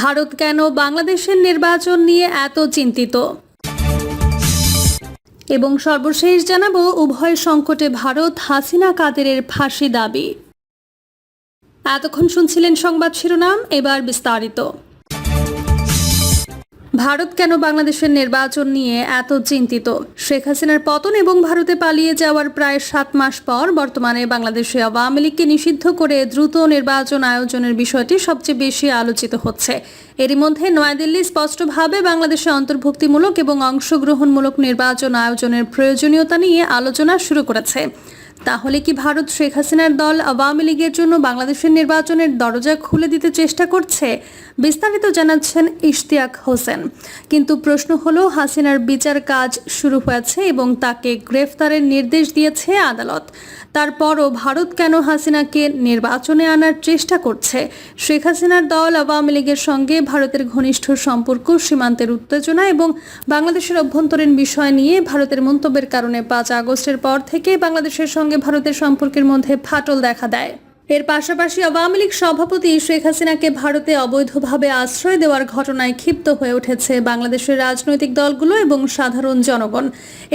ভারত কেন বাংলাদেশের নির্বাচন নিয়ে এত চিন্তিত? এবং সর্বশেষ জানাব, উভয় সংকটে ভারত হাসিনা কাদেরের ফাঁসি দাবি। এতক্ষণ শুনছিলেন সংবাদ শিরোনাম, এবার বিস্তারিত। ভারত কেন বাংলাদেশের নির্বাচন নিয়ে এত চিন্তিত? শেখ হাসিনার পতন এবং ভারতে পালিয়ে যাওয়ার প্রায় সাত মাস পর বর্তমানে বাংলাদেশে আওয়ামী লীগকে নিষিদ্ধ করে দ্রুত নির্বাচন আয়োজনের বিষয়টি সবচেয়ে বেশি আলোচিত হচ্ছে। এরই মধ্যে নয়াদিল্লি স্পষ্টভাবে বাংলাদেশে অন্তর্ভুক্তিমূলক এবং অংশগ্রহণমূলক নির্বাচন আয়োজনের প্রয়োজনীয়তা নিয়ে আলোচনা শুরু করেছে। তাহলে কি ভারত শেখ হাসিনার দল আওয়ামী লীগের জন্য বাংলাদেশের নির্বাচনের দরজা খুলে দিতে চেষ্টা করছে? বিস্তারিত জানাচ্ছেন ইশতিয়াক হোসেন। কিন্তু প্রশ্ন হলো, হাসিনার বিচার কাজ শুরু হয়েছে এবং তাকে গ্রেফতারের নির্দেশ দিয়েছে আদালত। তারপরও ভারত কেন হাসিনাকে নির্বাচনে আনার চেষ্টা করছে? শেখ হাসিনার দল আওয়ামী লীগের সঙ্গে ভারতের ঘনিষ্ঠ সম্পর্ক, সীমান্তের উত্তেজনা এবং বাংলাদেশের অভ্যন্তরীণ বিষয় নিয়ে ভারতের মন্তব্যের কারণে পাঁচ আগস্টের পর থেকে বাংলাদেশের সঙ্গে ভারতের সম্পর্কের মধ্যে ফাটল দেখা দেয়। এর পাশাপাশি আওয়ামী লীগ সভাপতি শেখ হাসিনাকে ভারতে অবৈধভাবে আশ্রয় দেওয়ার ঘটনায় ক্ষিপ্ত হয়ে উঠেছে বাংলাদেশের রাজনৈতিক দলগুলো এবং সাধারণ জনগণ।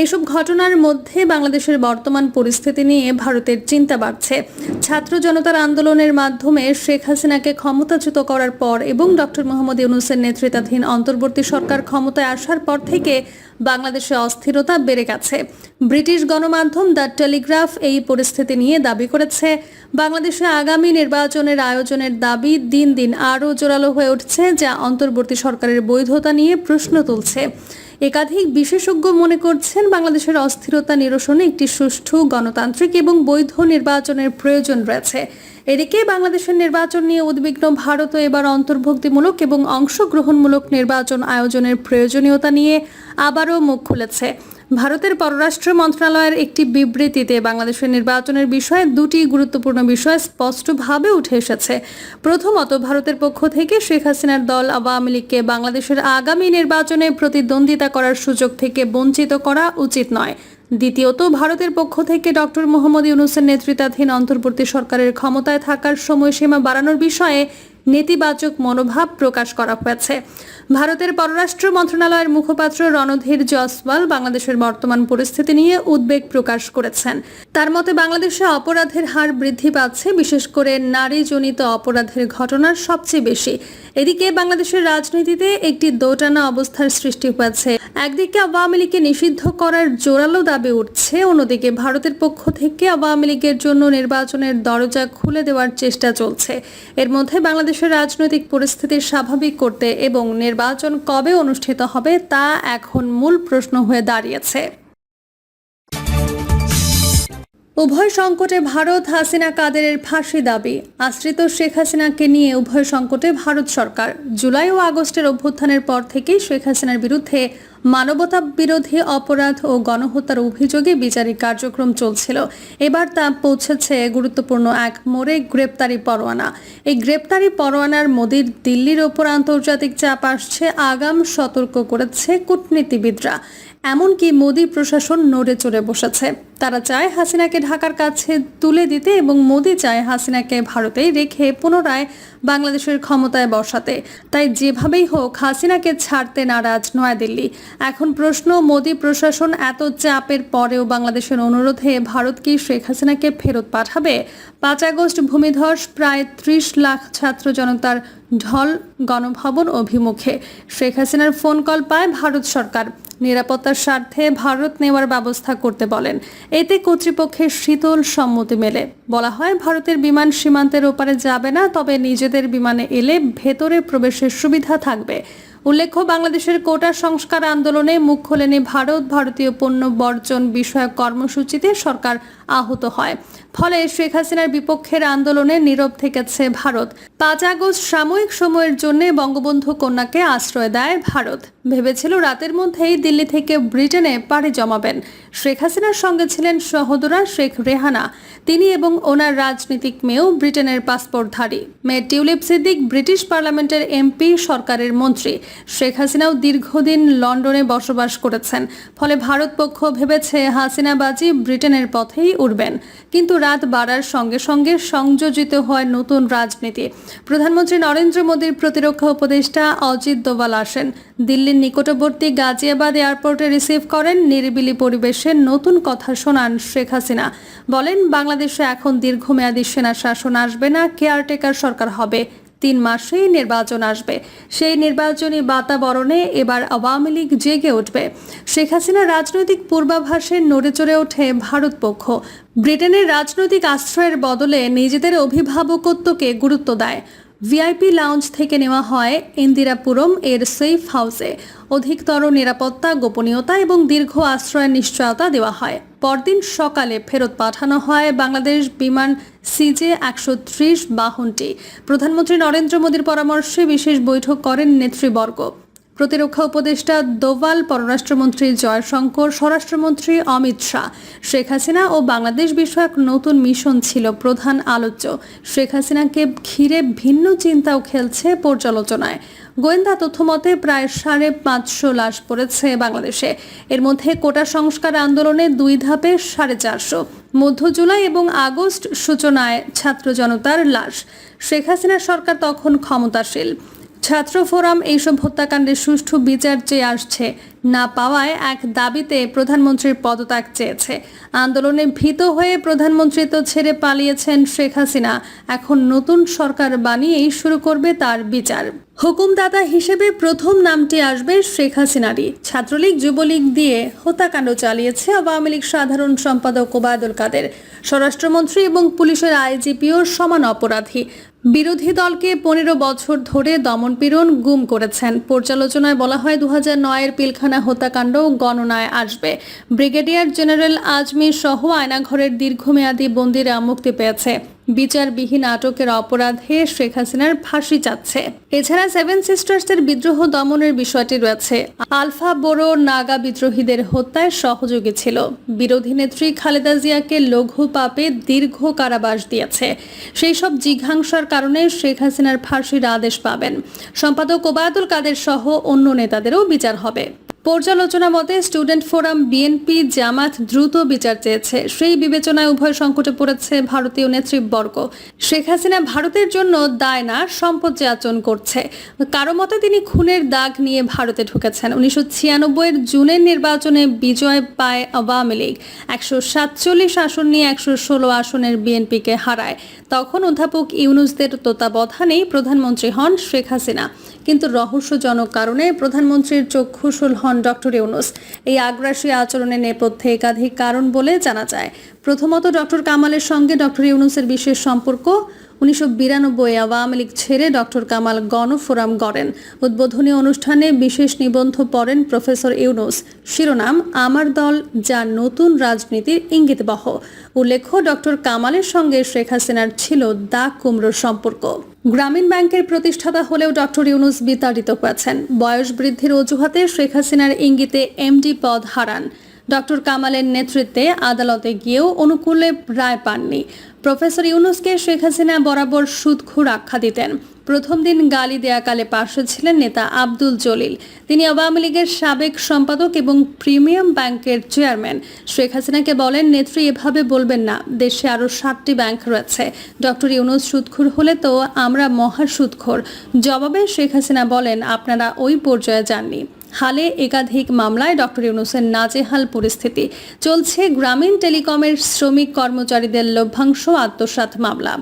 এসব ঘটনার মধ্যে বাংলাদেশের বর্তমান পরিস্থিতি নিয়ে ভারতের চিন্তা বাড়ছে। ছাত্র জনতার আন্দোলনের মাধ্যমে শেখ হাসিনাকে ক্ষমতাচ্যুত করার পর এবং ডক্টর মোহাম্মদ ইউনুসের নেতৃত্বাধীন অন্তর্বর্তী সরকার ক্ষমতায় আসার পর থেকে বাংলাদেশে অস্থিরতা বেড়ে গেছে। ব্রিটিশ গণমাধ্যম দ্য টেলিগ্রাফ এই পরিস্থিতি নিয়ে দাবি করেছে। বাংলাদেশে আগামী নির্বাচনের আয়োজনের দাবি দিন দিন আরও জোরালো হয়ে উঠছে, যা অন্তর্বর্তী সরকারের বৈধতা নিয়ে প্রশ্ন তুলছে। একাধিক বিশেষজ্ঞ মনে করছেন, বাংলাদেশের অস্থিরতা নিরসনে একটি সুষ্ঠু গণতান্ত্রিক এবং বৈধ নির্বাচনের প্রয়োজন রয়েছে। এদিকে বাংলাদেশের নির্বাচন নিয়ে উদ্বিগ্ন ভারতও এবার অন্তর্ভুক্তিমূলক এবং অংশগ্রহণমূলক নির্বাচন আয়োজনের প্রয়োজনীয়তা নিয়ে আবারও মুখ খুলেছে। ভারতের পররাষ্ট্র মন্ত্রণালয়ের একটি বিবৃতিতে বাংলাদেশের নির্বাচনের বিষয়ে দুটি গুরুত্বপূর্ণ বিষয় স্পষ্টভাবে উঠে এসেছে। প্রথমত, ভারতের পক্ষ থেকে শেখ হাসিনার দল আওয়ামী লীগকে বাংলাদেশের আগামী নির্বাচনে প্রতিদ্বন্দ্বিতা করার সুযোগ থেকে বঞ্চিত করা উচিত নয়। দ্বিতীয়ত, ভারতের পক্ষ থেকে ডক্টর মোহাম্মদ ইউনুসের নেতৃত্বাধীন অন্তর্বর্তী সরকারের ক্ষমতায় থাকার সময়সীমা বাড়ানোর বিষয়ে নেতিবাচক মনোভাব প্রকাশ করা হয়েছে। ভারতের পররাষ্ট্র মন্ত্রণালয়ের মুখপাত্র রণধীর জসওয়াল বাংলাদেশের বর্তমান পরিস্থিতি নিয়ে উদ্বেগ প্রকাশ করেছেন। তার মতে, বাংলাদেশে অপরাধের হার বৃদ্ধি পাচ্ছে, বিশেষ করে নারীজনিত অপরাধের ঘটনার সবচেয়ে বেশি। এদিকে বাংলাদেশের রাজনীতিতে একটি দোটানা অবস্থার সৃষ্টি হয়েছে। একদিকে আওয়ামী লীগকে নিষিদ্ধ করার জোরালো দাবি উঠছে, অন্যদিকে ভারতের পক্ষ থেকে আওয়ামী লীগের জন্য নির্বাচনের দরজা খুলে দেওয়ার চেষ্টা চলছে। এর মধ্যে বাংলাদেশের রাজনৈতিক পরিস্থিতি স্বাভাবিক করতে এবং নির্বাচন কবে অনুষ্ঠিত হবে তা এখন মূল প্রশ্ন হয়ে দাঁড়িয়েছে। উভয় সংকটে ভারত হাসিনা কাদেরের ফাঁসি দাবি। আশ্রিত শেখ হাসিনাকে নিয়ে উভয় সংকটে ভারত সরকার। জুলাই ও আগস্টের অভ্যুত্থানের পর থেকেই শেখ হাসিনার বিরুদ্ধে মানবতা বিরোধী অপরাধ ও গণহত্যার অভিযোগে বিচারিক কার্যক্রম চলছিল। এবার তা পৌঁছেছে গুরুত্বপূর্ণ এক মোড়ে গ্রেপ্তারি পরোয়ানা। এই গ্রেপ্তারি পরোয়ানার মোদির দিল্লির ওপর আন্তর্জাতিক চাপ আসছে, আগাম সতর্ক করেছে কূটনীতিবিদরা। এমনকি মোদী প্রশাসন নড়ে চড়ে বসেছে। তারা চায় হাসিনাকে ঢাকার কাছে তুলে দিতে এবং মোদী চায় হাসিনাকে ভারতেই রেখে পুনরায় বাংলাদেশের ক্ষমতায় বসাতে। তাই যেভাবেই হোক, হাসিনাকে ছাড়তে নারাজ নয়াদিল্লি। এখন প্রশ্ন, মোদী প্রশাসন এত চাপের পরেও বাংলাদেশের অনুরোধে ভারত কি শেখ হাসিনাকে ফেরত পাঠাবে? পাঁচ আগস্ট ভূমিধস, প্রায় ত্রিশ লাখ ছাত্র জনতার ঢল গণভবন অভিমুখে। শেখ হাসিনার ফোন কল পায় ভারত সরকার। নিরাপত্তার স্বার্থে ভারত নেওয়ার ব্যবস্থা করতে বলেন। এতে কর্তৃপক্ষের শীতল সম্মতি মেলে। বলা হয়, ভারতের বিমান সীমান্তের ওপারে যাবে না, তবে নিজেদের বিমানে এলে ভেতরে প্রবেশের সুবিধা থাকবে। উল্লেখ্য, বাংলাদেশের কোটা সংস্কার আন্দোলনে মুখ খোলেনি ভারত। ভারতীয় পণ্য বর্জন বিষয়ক কর্মসূচিতে সরকার আহত হয়। ফলে শেখ হাসিনার বিপক্ষের আন্দোলনে নীরব থেকেছে ভারত। পাঁচ আগস্ট সাময়িক সময়ের জন্য বঙ্গবন্ধু কন্যাকে আশ্রয় দেয় ভারত। ভেবেছিল রাতের মধ্যেই দিল্লি থেকে ব্রিটেনে পাড়ি জমাবেন। শেখ হাসিনার সঙ্গে ছিলেন সহোদরা শেখ রেহানা। তিনি এবং ওনার রাজনীতিক মেয়েও ব্রিটেনের পাসপোর্টধারী। মেয়ে টিউলিপ সিদ্দিক ব্রিটিশ পার্লামেন্টের এমপি, সরকারের মন্ত্রী। শেখ হাসিনাও দীর্ঘদিন লন্ডনে বসবাস করেছেন। ফলে ভারত পক্ষ ভেবেছে হাসিনাবাজি ব্রিটেনের পথেই উঠবেন কিন্তু রাত বাড়ার সঙ্গে সঙ্গে সংযোজিত হয় নতুন রাজনীতি। প্রধানমন্ত্রী নরেন্দ্র মোদীর প্রতিরক্ষা উপদেষ্টা অজিত দোভাল আসেন। দিল্লির নিকটবর্তী গাজিয়াবাদ এয়ারপোর্টে রিসিভ করেন নিরিবিলি পরিবেশে নতুন কথা শোনান শেখ হাসিনা। বলেন, বাংলাদেশে এখন দীর্ঘমেয়াদী সেনা শাসন আসবে না, কেয়ারটেকার সরকার হবে। তিন মাসেই নির্বাচন আসবে। সেই নির্বাচনী বাতাবরণে এবার আওয়ামী লীগ জেগে উঠবে। শেখ হাসিনা রাজনৈতিক পূর্বাভাসে নড়ে চড়ে ওঠে ভারত পক্ষ ব্রিটেনের রাজনৈতিক আশ্রয়ের বদলে নিজেদের অভিভাবকত্বকে গুরুত্ব দেয়। ভিআইপি লাউঞ্জ থেকে নেওয়া হয় ইন্দিরাপুরম এর সেফ হাউসে। অধিকতর নিরাপত্তা, গোপনীয়তা এবং দীর্ঘ আশ্রয়ের নিশ্চয়তা দেওয়া হয়। পরদিন সকালে ফেরত পাঠানো হয় বাংলাদেশ বিমান সিজে একশো ত্রিশ বাহনটি। প্রধানমন্ত্রী নরেন্দ্র মোদীর পরামর্শে বিশেষ বৈঠক করেন নেতৃবর্গ। প্রতিরক্ষা উপদেষ্টা দোভাল পররাষ্ট্রমন্ত্রী জয়শঙ্কর, স্বরাষ্ট্রমন্ত্রী অমিত শাহ, শেখ হাসিনা ও বাংলাদেশ বিষয়ক নতুন মিশন ছিল প্রধান আলোচ্য। শেখ হাসিনাকে ঘিরে ভিন্ন চিন্তাও খেলছে পর্যালোচনায়। গোয়েন্দা তথ্যমতে প্রায় সাড়ে পাঁচশো লাশ পড়েছে বাংলাদেশে। এর মধ্যে কোটা সংস্কার আন্দোলনে দুই ধাপে সাড়ে চারশো। মধ্য জুলাই এবং আগস্ট সূচনায় ছাত্র জনতার লাশ। শেখ হাসিনার সরকার তখন ক্ষমতাশীল। ছাত্র ফোরাম এইসব হত্যাকাণ্ডের সুষ্ঠু বিচার চেয়ে আসছে। না পাওয়ায় এক দাবিতে প্রধানমন্ত্রীর পদত্যাগ চেয়েছে। আন্দোলনে ভীত হয়ে প্রধানমন্ত্রী তো ছেড়ে পালিয়েছেন শেখ হাসিনা। এখন নতুন সরকার বানিয়েই শুরু করবে তার বিচার। হুকুমদাতা হিসেবে প্রথম নামটি আসবে শেখ হাসিনারই। ছাত্রলীগ, যুবলীগ দিয়ে হত্যাকাণ্ড চালিয়েছে আওয়ামী লীগ সাধারণ সম্পাদক ওবায়দুল কাদের। স্বরাষ্ট্রমন্ত্রী এবং পুলিশের আইজিপিও সমান অপরাধী। বিরোধী দলকে পনেরো বছর ধরে দমনপীড়ন গুম করেছেন। পর্যালোচনায় বলা হয় দু হাজার নয়ের পিলখানা হত্যাকাণ্ড গণনায় আসবে। ব্রিগেডিয়ার জেনারেল আজমির সহ আয়নাঘরের দীর্ঘমেয়াদী বন্দিরা মুক্তি পেয়েছে। বিচারবিহীন আটকের অপরাধে শেখ হাসিনার ফাঁসি চাচ্ছে। এছাড়া সেভেন সিস্টার্সের বিদ্রোহ দমনের বিষয়টি রয়েছে। আলফা বোরো নাগা বিদ্রোহীদের হত্যায় সহযোগী ছিল। বিরোধী নেত্রী খালেদা জিয়াকে লঘু পাপে দীর্ঘ কারাবাস দিয়েছে। সেই সব জিঘাংসার কারণে শেখ হাসিনার ফাঁসির আদেশ পাবেন। সম্পাদক ওবায়দুল কাদের সহ অন্য নেতাদেরও বিচার হবে। পর্যালোচনা মতে স্টুডেন্ট ফোরাম বিএনপি জামাত দ্রুত বিচার চেয়েছে। সেই বিবেচনায় উভয় সংকটে পড়েছে ভারতীয় নেতৃবর্গ। শেখ হাসিনা ভারতের জন্য দায় না, সম্পদ যাচন করছে। কারও মতে তিনি খুনের দাগ নিয়ে ভারতে ঢুকেছেন। উনিশশো ছিয়ানব্বইয়ের জুনের নির্বাচনে বিজয় পায় আওয়ামী লীগ। একশো সাতচল্লিশ আসন নিয়ে একশো ষোলো আসনের বিএনপিকে হারায়। তখন অধ্যাপক ইউনুসদের তত্ত্বাবধানেই প্রধানমন্ত্রী হন শেখ হাসিনা। কিন্তু রহস্যজনক কারণে প্রধানমন্ত্রীর চক্ষুশুল হন ডক্টর ইউনুস। এই আগ্রাসী আচরণের নেপথ্যে একাধিক কারণ বলে জানা যায়। প্রথমত, ডক্টর কামালের সঙ্গে ডক্টর ইউনুসের বিশেষ সম্পর্ক। উনিশশো বিরানব্বই আওয়ামী লীগ ছেড়ে ডক্টর কামাল গণফোরাম গড়েন। উদ্বোধনী অনুষ্ঠানে বিশেষ নিবন্ধ পড়েন প্রফেসর ইউনুস। শিরোনাম, আমার দল যা নতুন রাজনীতির ইঙ্গিতবহ। উল্লেখ্য, ডক্টর কামালের সঙ্গে শেখ হাসিনার ছিল দা কুমড়োর সম্পর্ক। গ্রামীণ ব্যাংকের প্রতিষ্ঠাতা হলেও ডক্টর ইউনুস বিতাড়িত হয়েছেন। বয়স বৃদ্ধির অজুহাতে শেখ হাসিনার ইঙ্গিতে এমডি পদ হারান। ডক্টর কামালের নেতৃত্বে আদালতে গিয়েও অনুকূলে রায় পাননি। প্রফেসর ইউনুসকে শেখ হাসিনা বরাবর সুদখুর আখ্যা দিতেন। প্রথম দিন গালি দেয়াকালে পাশে ছিলেন নেতা আব্দুল জলিল। তিনি আওয়ামী লীগের সাবেক সম্পাদক এবং প্রিমিয়াম ব্যাংকের চেয়ারম্যান। শেখ হাসিনাকে বলেন, নেত্রী, এভাবে বলবেন না। দেশে আরও সাতটি ব্যাংক রয়েছে। ডক্টর ইউনুস সুদখুর হলে তো আমরা মহা সুদখোর। জবাবে শেখ হাসিনা বলেন, আপনারা ওই পর্যায়ে যাননি। হালে একাধিক মামলায় ডক্টর ইউনুসের নাজেহাল পরিস্থিতি। চলছে গ্রামীণ টেলিকমের শ্রমিক কর্মচারীদের লভ্যাংশ আত্মসাৎ মামলা।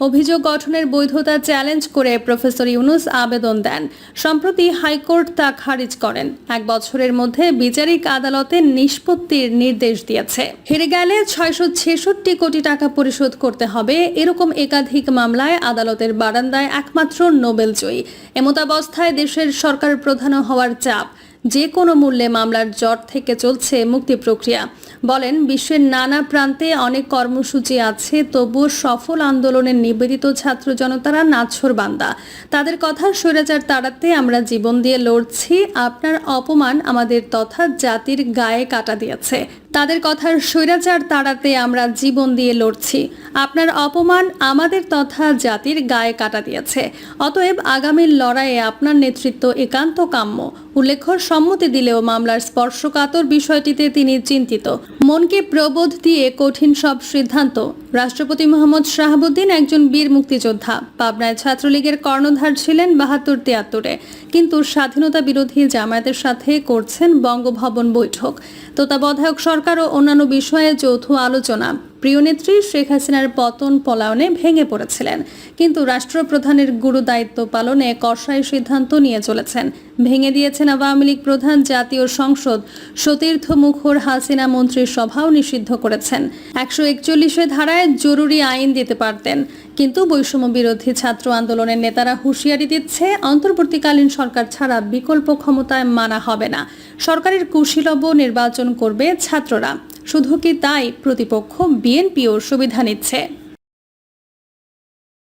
অভিযোগ গঠনের বৈধতা চ্যালেঞ্জ করে প্রফেসর ইউনুস আবেদন দেন। সম্প্রতি হাইকোর্ট তা খারিজ করেন। এক বছরের মধ্যে বিচারিক আদালতে নিষ্পত্তির নির্দেশ দিয়েছে। হেরে গেলে ছয়শো ছেষট্টি কোটি টাকা পরিশোধ করতে হবে। এরকম একাধিক মামলায় আদালতের বারান্দায় একমাত্র নোবেল জয়ী। এমতাবস্থায় দেশের সরকার প্রধান হওয়ার চাপ। যে কোনো মূল্যে মামলার জট থেকে চলছে মুক্তি প্রক্রিয়া। বলেন, বিশ্বের নানা প্রান্তে অনেক কর্মসূচি আছে, তবুও সফল আন্দোলনের নিবেদিত ছাত্র জনতারা নাছর বান্দা। তাদের কথা স্বৈরাচার তাড়াতে আমরা জীবন দিয়ে লড়ছি। আপনার অপমান আমাদের তথা জাতির গায়ে কাটা দিয়েছে। তাদের কথার স্বৈরাচার তাড়াতে আমরা জীবন দিয়ে লড়ছি। আপনার অপমান আমাদের তথা জাতির গায়ে কাটা দিয়েছে। অতএব আগামীর লড়াইয়ে আপনার নেতৃত্ব একান্ত কাম্য। উল্লেখ্য, সম্মতি দিলেও মামলার স্পর্শকাতর বিষয়টিতে তিনি চিন্তিত। মনকে প্রবোধ দিয়ে কঠিন সব সিদ্ধান্ত রাষ্ট্রপতি মোহাম্মদ শাহাবুদ্দিন একজন বীর মুক্তিযোদ্ধা। পাবনায় ছাত্রলীগের কর্ণধার ছিলেন বাহাত্তর তিয়াত্তরে। কিন্তু স্বাধীনতা বিরোধী জামায়াতের সাথে করছেন বঙ্গভবন বৈঠক। তত্ত্বাবধায়ক সরকার ও অন্যান্য বিষয়ে যৌথ আলোচনা। প্রিয় নেত্রী শেখ হাসিনার পতন পলায়নে ভেঙে পড়েছিলেন। কিন্তু রাষ্ট্রপ্রধানের গুরু দায়িত্ব পালনে কষাই সিদ্ধান্ত নিয়ে চলেছেন। ভেঙে দিয়েছেন আওয়ামী লীগ প্রধান জাতীয় সংসদ। সতীর্থ মুখর হাসিনা মন্ত্রীর সভাও নিষিদ্ধ করেছেন। একশো একচল্লিশে ধারায় জরুরি আইন দিতে পারতেন। কিন্তু বৈষম্য বিরোধী ছাত্র আন্দোলনের নেতারা হুঁশিয়ারি দিচ্ছে, অন্তর্বর্তীকালীন সরকার ছাড়া বিকল্প ক্ষমতায় মানা হবে না। সরকারের কুশীলব্য নির্বাচন করবে ছাত্ররা। শুধু কি তাই প্রতিপক্ষ বিএনপিও সুবিধা নিচ্ছে?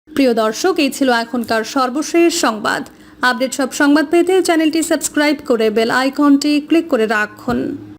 প্রিয় দর্শক, এই ছিল এখনকার সর্বশেষ সংবাদ। আপডেট সব সংবাদ পেতে চ্যানেলটি সাবস্ক্রাইব করে বেল আইকনটি ক্লিক করে রাখুন।